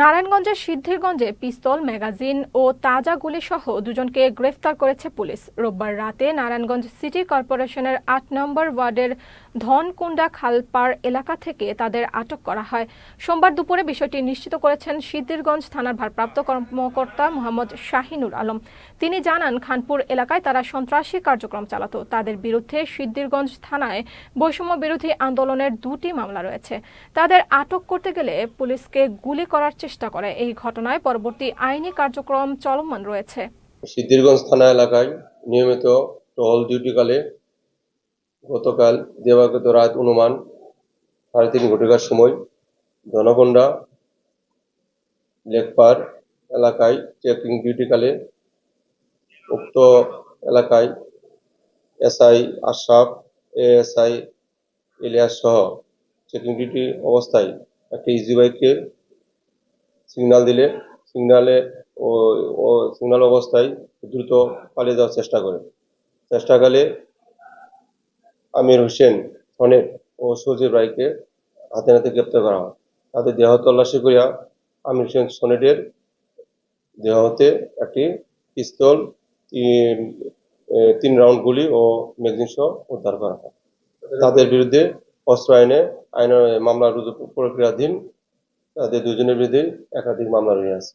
নারায়ণগঞ্জের সিদ্ধিরগঞ্জে পিস্তল, ম্যাগাজিন ও তাজা গুলিসহ দুজনকে গ্রেফতার করেছে পুলিশ। রোববার রাতে নারায়ণগঞ্জ সিটি কর্পোরেশনের আট নম্বর ওয়ার্ডের ধনকুন্ডা খালপাড় এলাকা থেকে তাদের আটক করা হয়। সোমবার দুপুরে বিষয়টি নিশ্চিত করেছেন সিদ্ধিরগঞ্জ থানার ভারপ্রাপ্ত কর্মকর্তা মোহাম্মদ শাহিনুর আলম। তিনি জানান, খানপুর এলাকায় তারা সন্ত্রাসী কার্যক্রম চালাতো। তাদের বিরুদ্ধে সিদ্ধিরগঞ্জ থানায় বৈষম্য বিরোধী আন্দোলনের দুটি মামলা রয়েছে। তাদের আটক করতে গেলে পুলিশকে গুলি করার চেষ্টা করে। এই ঘটনায় পরবর্তী আইনি কার্যক্রম চলমান রয়েছে। সিদ্ধিরগঞ্জ থানা এলাকায় নিয়মিত টহল ডিউটিকালে গতকাল দিবাগত রাত অনুমান সাড়ে তিন ঘটিকার সময় ধনকন্ডা লেকপার এলাকায় চেকিং ডিউটিকালে উক্ত এলাকায় এসআই আশরাফ, এএসআই ইলিয়াস সহ চেকিং ডিউটি অবস্থায় একটি ইজি বাইককে সিগন্যাল দিলে সিগনালে ও সিগনাল অবস্থায় দ্রুত পালিয়ে যাওয়ার চেষ্টা করে। চেষ্টাকালে আমির হোসেন সনেট ও সজীব রায়কে হাতে নাতে গ্রেপ্তার করা হয়। তাদের দেহ তল্লাশি করিয়া আমির হোসেন সনেটের দেহ হতে একটি পিস্তল, তিন রাউন্ড গুলি ও ম্যাগজিন সহ উদ্ধার করা হয়। তাদের বিরুদ্ধে অস্ত্র আইনে, আইন মামলা রুজু প্রক্রিয়াধীন, তাদের দুজনের বিরুদ্ধে একাধিক মামলা রয়ে আছে।